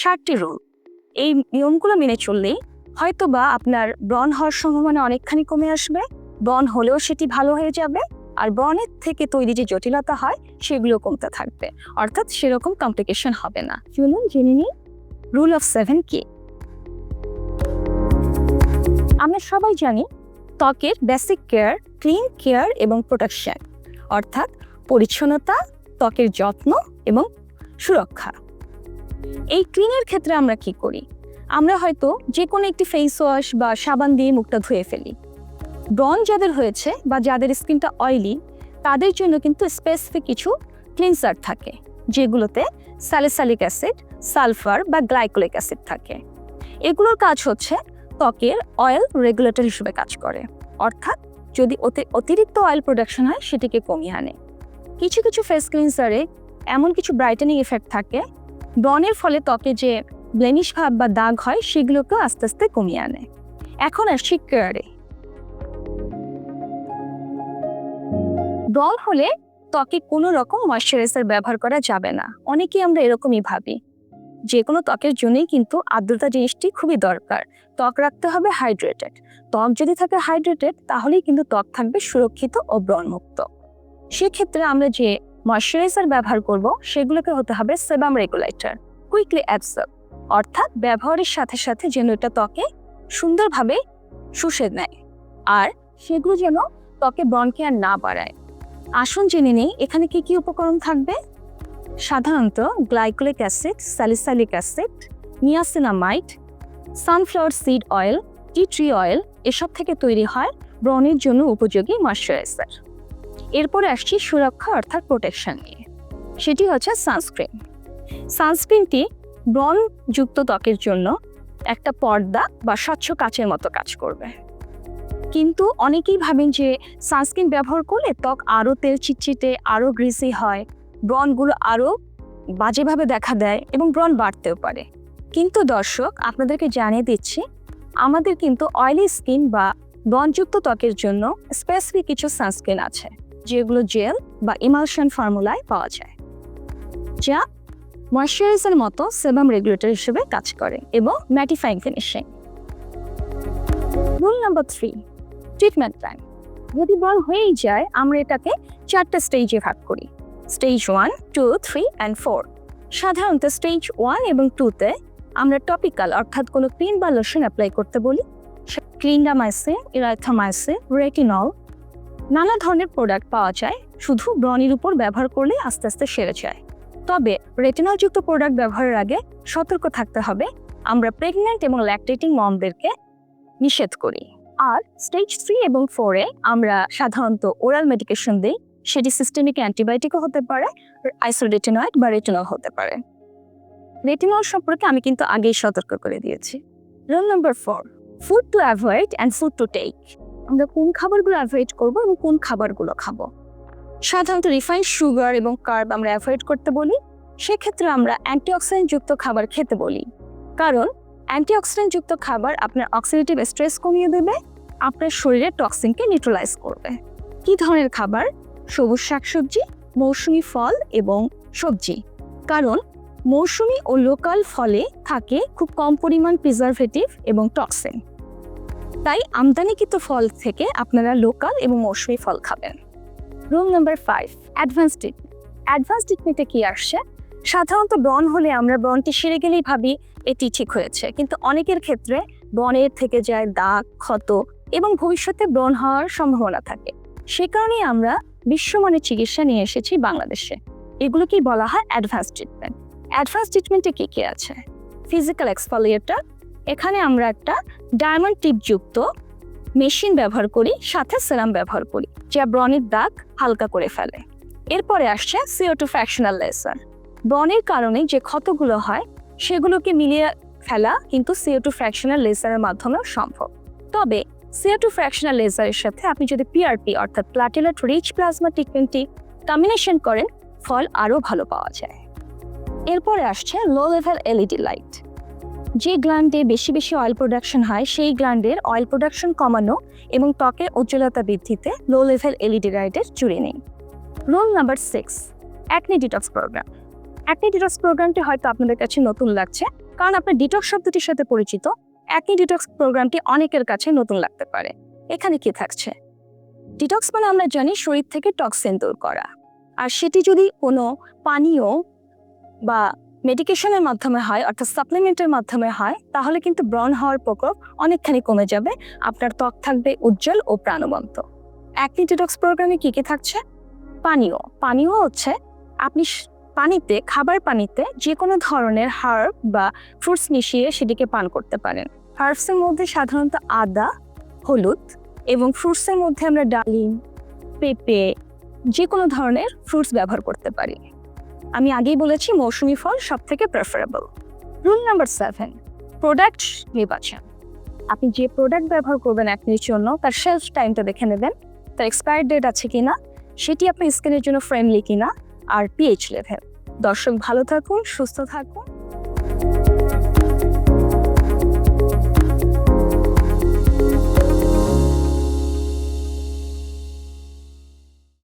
ষাটটি রুল এই নিয়মগুলো মেনে চললেই হয়তো বা আপনার ব্রণ হওয়ার সম্ভাবনা অনেকখানি কমে আসবে। ব্রণ হলেও সেটি ভালো হয়ে যাবে আর ব্রণের থেকে তৈরি যে জটিলতা হয় সেগুলো কমতে থাকবে। অর্থাৎ সেরকম কমপ্লিকেশন হবে না। চলুন জেনে নিই রুল অফ সেভেন কি? আমরা সবাই জানি ত্বকের বেসিক কেয়ার ক্লিন কেয়ার এবং প্রোটেকশন অর্থাৎ পরিচ্ছন্নতা, ত্বকের যত্ন এবং সুরক্ষা। এই ক্লিনের ক্ষেত্রে আমরা কি করি? আমরা হয়তো যে কোনো একটি ফেস ওয়াশ বা সাবান দিয়ে মুখটা ধুয়ে ফেলি। ব্রন যাদের হয়েছে বা যাদের স্কিনটা অয়েলি তাদের জন্য কিন্তু স্পেসিফিক কিছু ক্লিনসার থাকে, যেগুলোতে স্যালিসালিক অ্যাসিড সালফার বা গ্লাইকোলিক অ্যাসিড থাকে। এগুলোর কাজ হচ্ছে ত্বকের অয়েল রেগুলেটর হিসেবে কাজ করে। অর্থাৎ যদি অতি- অতিরিক্ত অয়েল প্রোডাকশন হয়, সেটিকে কমিয়ে আনে। কিছু কিছু ফেস ক্লিনসারে এমন কিছু ব্রাইটেনিং এফেক্ট থাকে ব্রণের ফলে ত্বকে যে ব্লেনিশ ভাব বা দাগ হয়, সেগুলোকেও আস্তে আস্তে কমিয়ে আনে। এখন আসছি কেয়ারে ব্রণ হলে ত্বকে কোনো রকম ময়শ্চারাইজার ব্যবহার করা যাবে না। অনেকেই আমরা এরকমই ভাবি। যে কোনো ত্বকের জন্যই কিন্তু আর্দ্রতা জিনিসটি খুবই দরকার। ত্বক রাখতে হবে হাইড্রেটেড ত্বক যদি থাকে হাইড্রেটেড তাহলেই কিন্তু ত্বক থাকবে সুরক্ষিত ও ব্রণমুক্ত। সেক্ষেত্রে আমরা যে ময়শ্চারাইজার ব্যবহার করব, সেগুলোকে হতে হবে সেবাম রেগুলেটর কুইকলি অ্যাবসর্ব অর্থাৎ ব্যবহারের সাথে সাথে যেন এটা ত্বকে সুন্দরভাবে শুষে নেয়, আর সেগুলো যেন ত্বকে ব্রণকে আর না বাড়ায়। আসুন জেনে নেই, এখানে কি কি উপকরণ থাকবে? সাধারণত glycolic acid salicylic acid niacinamide sunflower seed oil tea tree oil এসব থেকে তৈরি হয় ব্রণের জন্য উপযোগী ময়শ্চারাইজার এরপরে আসছি সুরক্ষা অর্থাৎ প্রোটেকশন নিয়ে। সেটি হচ্ছে সানস্ক্রিন সানস্ক্রিনটি ব্রণযুক্ত ত্বকের জন্য একটা পর্দা বা স্বচ্ছ কাচের মতো কাজ করবে। কিন্তু অনেকেই ভাবেন যে সানস্ক্রিন ব্যবহার করলে ত্বক আরও তেল চিটচিটে আরও গ্রিসি হয়, ব্রণগুলো আরও বাজেভাবে দেখা দেয় এবং ব্রণ বাড়তেও পারে। কিন্তু দর্শক, আপনাদেরকে জানিয়ে দিচ্ছি, আমাদের কিন্তু অয়েলি স্কিন বা ব্রণযুক্ত ত্বকের জন্য স্পেসিফিক কিছু সানস্ক্রিন আছে। যেগুলো জেল বা ইমালশন ফর্মুলায় পাওয়া যায়, যা ময়শ্চারাইজার মতো সেবাম রেগুলেটর হিসেবে কাজ করে এবং mattifying finishing rule number three treatment plan যদি বল হয়েই যায়, আমরা এটাকে চারটে স্টেজে ভাগ করি। Stage one two three and four সাধারণত স্টেজ ওয়ান এবং টুতে আমরা টপিক্যাল অর্থাৎ কোনো ক্রিম বা লোশন অ্যাপ্লাই করতে বলি। ক্লিন্ডামাইসিন ইরাইথামাইসিন রেটিনল নানা ধরনের প্রোডাক্ট পাওয়া যায়, শুধু ব্রণের উপর ব্যবহার করলে আস্তে আস্তে সেরে যায়। তবে রেটিনলযুক্ত প্রোডাক্ট ব্যবহারের আগে সতর্ক থাকতে হবে, আমরা প্রেগনেন্ট এবং ল্যাকটেটিং মমদেরকে নিষেধ করি। আর স্টেজ থ্রি এবং ফোরে আমরা সাধারণত ওরাল মেডিকেশন দিই, সেটি সিস্টেমিক অ্যান্টিবায়োটিকও হতে পারে আইসোরেটিনয়েড বা রেটিনল হতে পারে। রেটিনল সম্পর্কে আমি কিন্তু আগেই সতর্ক করে দিয়েছি। Rule number four food to avoid and food to take আমরা কোন খাবারগুলো অ্যাভয়েড করব এবং কোন খাবারগুলো খাব? সাধারণত রিফাইন্ড সুগার এবং কার্ব আমরা অ্যাভয়েড করতে বলি। সেক্ষেত্রে আমরা অ্যান্টিঅক্সিডেন্ট যুক্ত খাবার খেতে বলি। কারণ অ্যান্টিঅক্সিডেন্ট যুক্ত খাবার আপনার অক্সিডেটিভ স্ট্রেস কমিয়ে দেবে, আপনার শরীরের টক্সিনকে নিউট্রালাইজ করবে। কি ধরনের খাবার? সবুজ শাকসবজি, মৌসুমি ফল এবং সবজি। কারণ মৌসুমি ও লোকাল ফলে থাকে খুব কম পরিমাণ প্রিজারভেটিভ এবং টক্সিন তাই আমদানিকৃত ফল থেকে আপনারা লোকাল এবং মৌসুমি ফল খাবেন। Room number five advance treatment advance ট্রিটমেন্টে কি আসছে? সাধারণত ব্রণ হলে আমরা ব্রণটি সেরে গেলেই ভাবি এটি ঠিক হয়েছে। কিন্তু অনেকের ক্ষেত্রে ব্রণের থেকে যায় দাগ, ক্ষত এবং ভবিষ্যতে ব্রণ হওয়ার সম্ভাবনা থাকে। সে কারণেই আমরা বিশ্বমানের চিকিৎসা নিয়ে এসেছি বাংলাদেশে। এগুলোকেই বলা হয় অ্যাডভান্স ট্রিটমেন্ট অ্যাডভান্স ট্রিটমেন্টে কি কি আছে? ফিজিক্যাল এক্সফলিয়েটার এখানে আমরা একটা ডায়মন্ড টিপযুক্ত মেশিন ব্যবহার করি, সাথে সেরাম ব্যবহার করি, যা ব্রণের দাগ হালকা করে ফেলে। এরপরে আসছে সিও টু ফ্র্যাকশনাল লেসার ব্রণের কারণে যে ক্ষতগুলো হয়, সেগুলোকে মিলিয়ে ফেলা কিন্তু সিও টু ফ্র্যাকশনাল লেসারের মাধ্যমেও সম্ভব। তবে সিও টু ফ্র্যাকশনাল লেসারের সাথে আপনি যদি পিআরপি অর্থাৎ প্লাটিলেট রিচ প্লাজমা ট্রিটমেন্টটি কম্বিনেশন করেন, ফল আরও ভালো পাওয়া যায়। এরপরে আসছে লো লেভেল এলইডি লাইট যে গ্ল্যান্ডে বেশি বেশি অয়েল প্রোডাকশন হয়, সেই গ্ল্যান্ডের অয়েল প্রোডাকশন কমানো এবং ত্বকের উজ্জ্বলতা বৃদ্ধিতে লো লেভেল এলইডি লাইটের জুড়ে নেই। Roll number six acne detox program acne detox প্রোগ্রামটি হয়তো আপনাদের কাছে নতুন লাগছে, কারণ আপনার ডিটক্স শব্দটির সাথে পরিচিত অ্যাকনি ডিটক্স প্রোগ্রামটি অনেকের কাছে নতুন লাগতে পারে। এখানে কি থাকছে? ডিটক্স মানে আমরা জানি শরীর থেকে টক্সিন দূর করা। আর সেটি যদি কোনো পানীয় বা মেডিকেশনের মাধ্যমে হয়, অর্থাৎ সাপ্লিমেন্টের মাধ্যমে হয়, তাহলে কিন্তু ব্রণ হওয়ার প্রকোপ অনেকখানি কমে যাবে। আপনার ত্বক থাকবে উজ্জ্বল ও প্রাণবন্ত। অ্যাকনি ডিটক্স প্রোগ্রামে কি কি থাকছে? পানীয়। পানীয় হচ্ছে আপনি পানিতে, খাবার পানিতে যে কোনো ধরনের হার্ব বা ফ্রুটস মিশিয়ে সেটিকে পান করতে পারেন। হার্বসের মধ্যে সাধারণত আদা, হলুদ এবং ফ্রুটসের মধ্যে আমরা ডালিম, পেঁপে যে কোনো ধরনের ফ্রুটস ব্যবহার করতে পারি। আমি আগেই বলেছি মৌসুমি ফল সব থেকে preferable rule number seven product নির্বাচন। আপনি যে প্রোডাক্ট ব্যবহার করবেন একনির জন্য, তার শেলফ টাইমটা দেখে নেবেন, তার এক্সপায়ার ডেট আছে কি না সেটি আপনার স্কিনের জন্য ফ্রেন্ডলি কিনা, আর পিএইচ লেভেল দর্শক ভালো থাকুন, সুস্থ থাকুন।